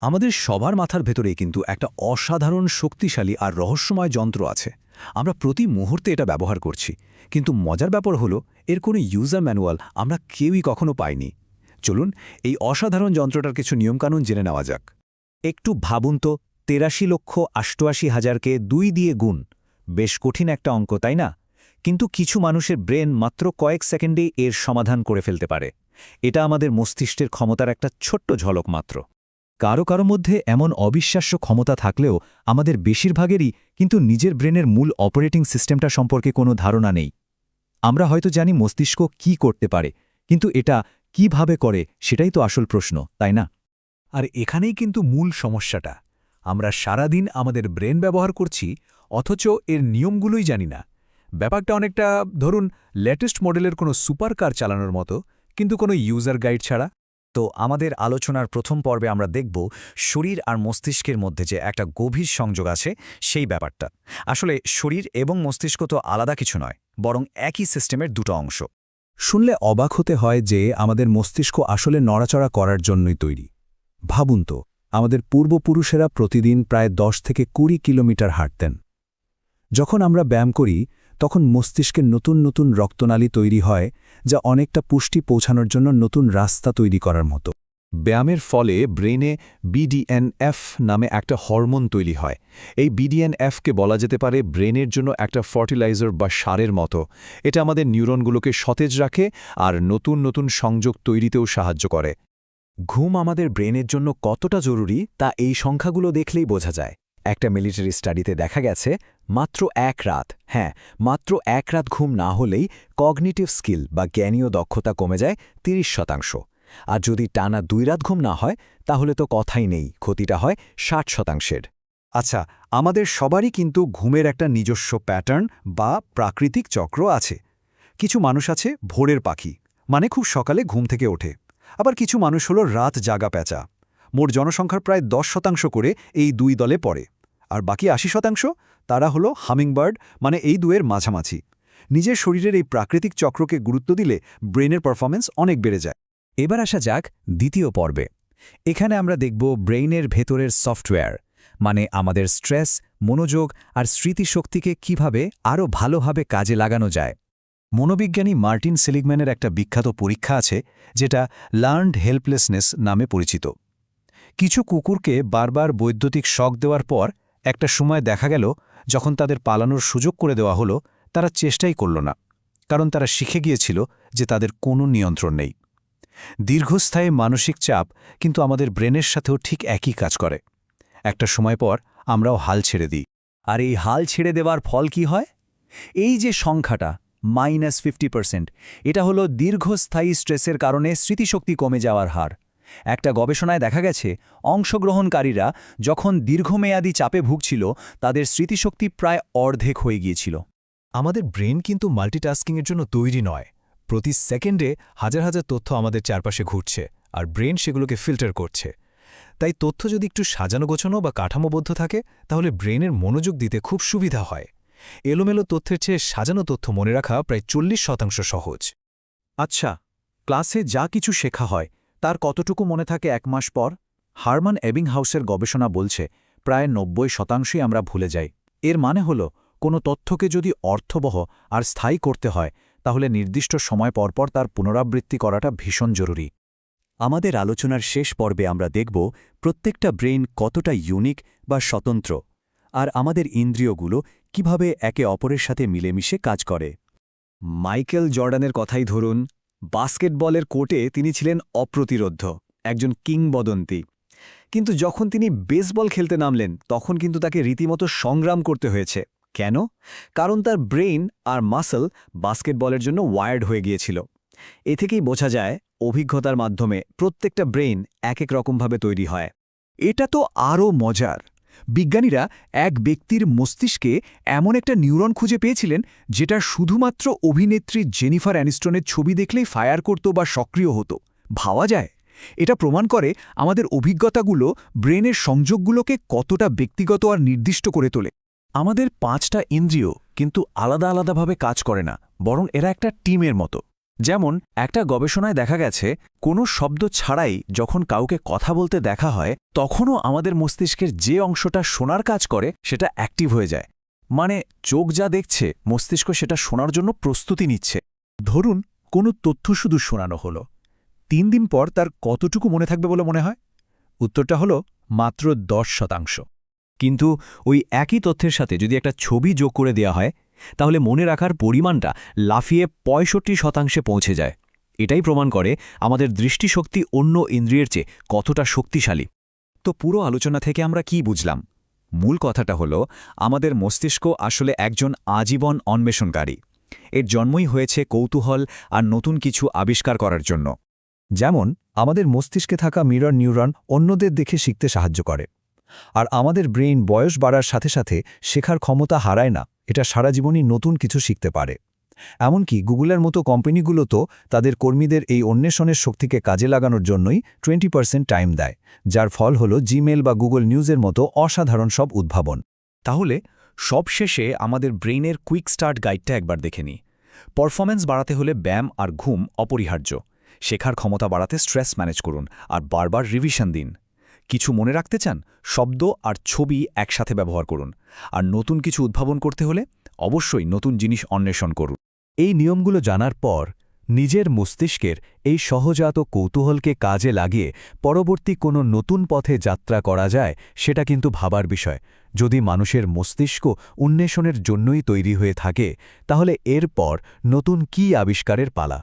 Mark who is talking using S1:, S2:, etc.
S1: আমাদের সবার মাথার ভেতরে কিন্তু একটা অসাধারণ শক্তিশালী আর রহস্যময় যন্ত্র আছে। আমরা প্রতি মুহূর্তে এটা ব্যবহার করছি। কিন্তু মজার ব্যাপার হলো, এর কোনো ইউজার ম্যানুয়াল আমরা কেউই কখনো পাইনি। চলুন, এই অসাধারণ যন্ত্রটার কিছু নিয়মকানুন জেনে নেওয়া যাক।
S2: একটু ভাবুন তো, তেরাশি লক্ষ আষ্টআশি হাজারকে দুই দিয়ে গুণ। বেশ কঠিন একটা অঙ্ক, তাই না? কিন্তু কিছু মানুষের ব্রেন মাত্র কয়েক সেকেন্ডে এর সমাধান করে ফেলতে পারে। এটা আমাদের মস্তিষ্কের ক্ষমতার একটা ছোট্ট ঝলক মাত্র। কারও কারও মধ্যে এমন অবিশ্বাস্য ক্ষমতা থাকলেও আমাদের বেশিরভাগেরই কিন্তু নিজের ব্রেনের মূল অপারেটিং সিস্টেমটা সম্পর্কে কোনো ধারণা নেই। আমরা হয়তো জানি মস্তিষ্ক কি করতে পারে, কিন্তু এটা কীভাবে করে সেটাই তো আসল প্রশ্ন, তাই না?
S1: আর এখানেই কিন্তু মূল সমস্যাটা। আমরা সারাদিন আমাদের ব্রেন ব্যবহার করছি, অথচ এর নিয়মগুলোই জানি না। ব্যাপারটা অনেকটা, ধরুন, লেটেস্ট মডেলের কোনো সুপার কার চালানোর মতো, কিন্তু কোনো ইউজার গাইড ছাড়া।
S2: তো আমাদের আলোচনার প্রথম পর্বে আমরা দেখব শরীর আর মস্তিষ্কের মধ্যে যে একটা গভীর সংযোগ আছে সেই ব্যাপারটা। আসলে শরীর এবং মস্তিষ্ক তো আলাদা কিছু নয়, বরং একই সিস্টেমের দুটো অংশ।
S1: শুনলে অবাক হতে হয় যে আমাদের মস্তিষ্ক আসলে নড়াচড়া করার জন্যই তৈরি। ভাবুন তো, আমাদের পূর্বপুরুষেরা প্রতিদিন প্রায় দশ থেকে কুড়ি কিলোমিটার হাঁটতেন। যখন আমরা ব্যায়াম করি তখন মস্তিষ্কের নতুন নতুন রক্তনালী তৈরি হয়, যা অনেকটা পুষ্টি পৌঁছানোর জন্য নতুন রাস্তা তৈরি করার মতো। ব্যায়ামের ফলে ব্রেনে বিডিএনএফ নামে একটা হরমোন তৈরি হয়। এই বিডিএনএফকে বলা যেতে পারে ব্রেনের জন্য একটা ফার্টিলাইজার বা সারের মতো। এটা আমাদের নিউরনগুলোকে সতেজ রাখে আর নতুন নতুন সংযোগ তৈরিতেও সাহায্য করে।
S2: ঘুম আমাদের ব্রেনের জন্য কতটা জরুরি তা এই সংখ্যাগুলো দেখলেই বোঝা যায়। একটা মিলিটারি স্টাডিতে দেখা গেছে, মাত্র এক রাত হ্যাঁ মাত্র এক রাত ঘুম না হলেই কগনিটিভ স্কিল বা জ্ঞানীয় দক্ষতা কমে যায় ৩০ শতাংশ। আর যদি টানা দুই রাত ঘুম না হয়, তাহলে তো কথাই নেই, ক্ষতিটা হয় ষাট শতাংশের।
S1: আচ্ছা আমাদের সবারই কিন্তু ঘুমের একটা নিজস্ব প্যাটার্ন বা প্রাকৃতিক চক্র আছে। কিছু মানুষ আছে ভোরের পাখি মানে খুব সকালে ঘুম থেকে ওঠে। আবার কিছু মানুষ হলো রাত জাগা প্যাঁচা। মোট জনসংখ্যার প্রায় দশ শতাংশ করে এই দুই দলে পড়ে। আর বাকি আশি শতাংশ তারা হলো হামিংবার্ড মানে এই দুয়ের মাঝামাঝি। নিজের শরীরের এই প্রাকৃতিক চক্রকে গুরুত্ব দিলে ব্রেনের পারফরমেন্স অনেক বেড়ে যায়।
S2: এবার আসা যাক দ্বিতীয় পর্বে। এখানে আমরা দেখব ব্রেইনের ভেতরের সফটওয়্যার মানে আমাদের স্ট্রেস, মনোযোগ আর স্মৃতিশক্তিকে কীভাবে আরও ভালোভাবে কাজে লাগানো যায়। মনোবিজ্ঞানী মার্টিন সেলিগম্যানের একটা বিখ্যাত পরীক্ষা আছে, যেটা লার্নড হেল্পলেসনেস নামে পরিচিত। কিছু কুকুরকে বারবার বৈদ্যুতিক শক দেওয়ার পর একটা সময় দেখা গেল যখন তাদের পালানোর সুযোগ করে দেওয়া হলো, তারা চেষ্টাই করল না, কারণ তারা শিখে গিয়েছিল যে তাদের কোনো নিয়ন্ত্রণ নেই। দীর্ঘস্থায়ী মানসিক চাপ কিন্তু আমাদের ব্রেনের সাথেও ঠিক একই কাজ করে। একটা সময় পর আমরাও হাল ছেড়ে দিই। আর এই হাল ছেড়ে দেওয়ার ফল কি হয়? এই যে সংখ্যাটা, মাইনাস ফিফটি এটা হলো দীর্ঘস্থায়ী স্ট্রেসের কারণে স্মৃতিশক্তি কমে যাওয়ার হার। একটা গবেষণায় দেখা গেছে, অংশগ্রহণকারীরা যখন দীর্ঘমেয়াদী চাপে ভুগছিল, তাদের স্মৃতিশক্তি প্রায় অর্ধেক হয়ে গিয়েছিল।
S1: আমাদের ব্রেন কিন্তু মাল্টিটাস্কিংয়ের জন্য তৈরি নয়। প্রতি সেকেন্ডে হাজার হাজার তথ্য আমাদের চারপাশে ঘুরছে, আর ব্রেন সেগুলোকে ফিল্টার করছে। তাই তথ্য যদি একটু সাজানো গোছানো বা কাঠামোবদ্ধ থাকে, তাহলে ব্রেনের মনোযোগ দিতে খুব সুবিধা হয়। এলোমেলো তথ্যের চেয়ে সাজানো তথ্য মনে রাখা প্রায় চল্লিশ শতাংশ সহজ। আচ্ছা ক্লাসে যা কিছু শেখা হয় তার কতটুকু মনে থাকে এক মাস পর, হারমান এবিংহাউসের গবেষণা বলছে, প্রায় নব্বই শতাংশই আমরা ভুলে যাই। এর মানে হল, কোনো তথ্যকে যদি অর্থবহ আর স্থায়ী করতে হয়, তাহলে নির্দিষ্ট সময় পরপর তার পুনরাবৃত্তি করাটা ভীষণ জরুরি।
S2: আমাদের আলোচনার শেষ পর্বে আমরা দেখব, প্রত্যেকটা ব্রেন কতটা ইউনিক বা স্বতন্ত্র, আর আমাদের ইন্দ্রিয়গুলো কীভাবে একে অপরের সাথে মিলেমিশে কাজ করে। মাইকেল জর্ডানের কথাই ধরুন বাস্কেটবলের কোর্টে তিনি ছিলেন অপ্রতিরোধ্য, একজন কিংবদন্তি। কিন্তু যখন তিনি বেসবল খেলতে নামলেন, তখন কিন্তু তাকে রীতিমতো সংগ্রাম করতে হয়েছে। কেন? কারণ তার ব্রেইন আর মাসল বাস্কেটবলের জন্য ওয়ার্ড হয়ে গিয়েছিল। এ থেকেই বোঝা যায়, অভিজ্ঞতার মাধ্যমে প্রত্যেকটা ব্রেইন এক এক রকমভাবে তৈরি হয়।
S1: এটা তো আরও মজার। বিজ্ঞানীরা এক ব্যক্তির মস্তিষ্কে এমন একটা নিউরন খুঁজে পেয়েছিলেন, যেটা শুধুমাত্র অভিনেত্রী জেনিফার অ্যানিস্টনের ছবি দেখলেই ফায়ার করত বা সক্রিয় হতো। ভাবা যায়? এটা প্রমাণ করে আমাদের অভিজ্ঞতাগুলো ব্রেনের সংযোগগুলোকে কতটা ব্যক্তিগত আর নির্দিষ্ট করে তোলে। আমাদের পাঁচটা ইন্দ্রিয় কিন্তু আলাদা আলাদাভাবে কাজ করে না, বরং এরা একটা টিমের মতো।
S3: যেমন, একটা গবেষণায় দেখা গেছে, কোনো শব্দ ছাড়াই যখন কাউকে কথা বলতে দেখা হয়, তখনও আমাদের মস্তিষ্কের যে অংশটা শোনার কাজ করে, সেটা অ্যাক্টিভ হয়ে যায়। মানে চোখ যা দেখছে, মস্তিষ্ক সেটা শোনার জন্য প্রস্তুতি নিচ্ছে।
S1: ধরুন, কোনো তথ্য শুধু শোনানো হলো। তিন দিন পর তার কতটুকু মনে থাকবে বলে মনে হয়? উত্তরটা হলো, মাত্র দশ শতাংশ।
S4: কিন্তু ওই একই তথ্যের সাথে যদি একটা ছবি যোগ করে দেওয়া হয় তাহলে মনে রাখার পরিমাণটা লাফিয়ে পঁয়ষট্টি শতাংশে পৌঁছে যায়। এটাই প্রমাণ করে আমাদের দৃষ্টিশক্তি অন্য ইন্দ্রিয়ের চেয়ে কতটা শক্তিশালী।
S2: তো পুরো আলোচনা থেকে আমরা কি বুঝলাম? মূল কথাটা হলো, আমাদের মস্তিষ্ক আসলে একজন আজীবন অন্বেষণকারী। এর জন্মই হয়েছে কৌতূহল আর নতুন কিছু আবিষ্কার করার জন্য।
S1: যেমন, আমাদের মস্তিষ্কে থাকা মিরর নিউরন অন্যদের দেখে শিখতে সাহায্য করে। আর আমাদের ব্রেইন বয়স বাড়ার সাথে সাথে শেখার ক্ষমতা হারায় না, এটা সারা জীবনই নতুন কিছু শিখতে পারে। এমনকি গুগলের মতো কোম্পানিগুলো তো তাদের কর্মীদের এই অন্বেষণের শক্তিকে কাজে লাগানোর জন্যই টোয়েন্টি পার্সেন্ট টাইম দেয়, যার ফল হল জিমেল বা গুগল নিউজের মতো অসাধারণ সব উদ্ভাবন।
S3: তাহলে সবশেষে আমাদের ব্রেইনের কুইক স্টার্ট গাইডটা একবার দেখে নিই। পারফরম্যান্স বাড়াতে হলে ব্যায়াম আর ঘুম অপরিহার্য। শেখার ক্ষমতা বাড়াতে স্ট্রেস ম্যানেজ করুন আর বারবার রিভিশন দিন। কিছু মনে রাখতে চান, শব্দ আর ছবি একসাথে ব্যবহার করুন। আর নতুন কিছু উদ্ভাবন করতে হলে অবশ্যই নতুন জিনিস অন্বেষণ করুন।
S1: এই নিয়মগুলো জানার পর নিজের মস্তিষ্কের এই সহজাত কৌতূহলকে কাজে লাগিয়ে পরবর্তী কোনো নতুন পথে যাত্রা করা যায়, সেটা কিন্তু ভাবার বিষয়। যদি মানুষের মস্তিষ্ক উন্মেষণের জন্যই তৈরি হয়ে থাকে, তাহলে এরপর নতুন কী আবিষ্কারের পালা?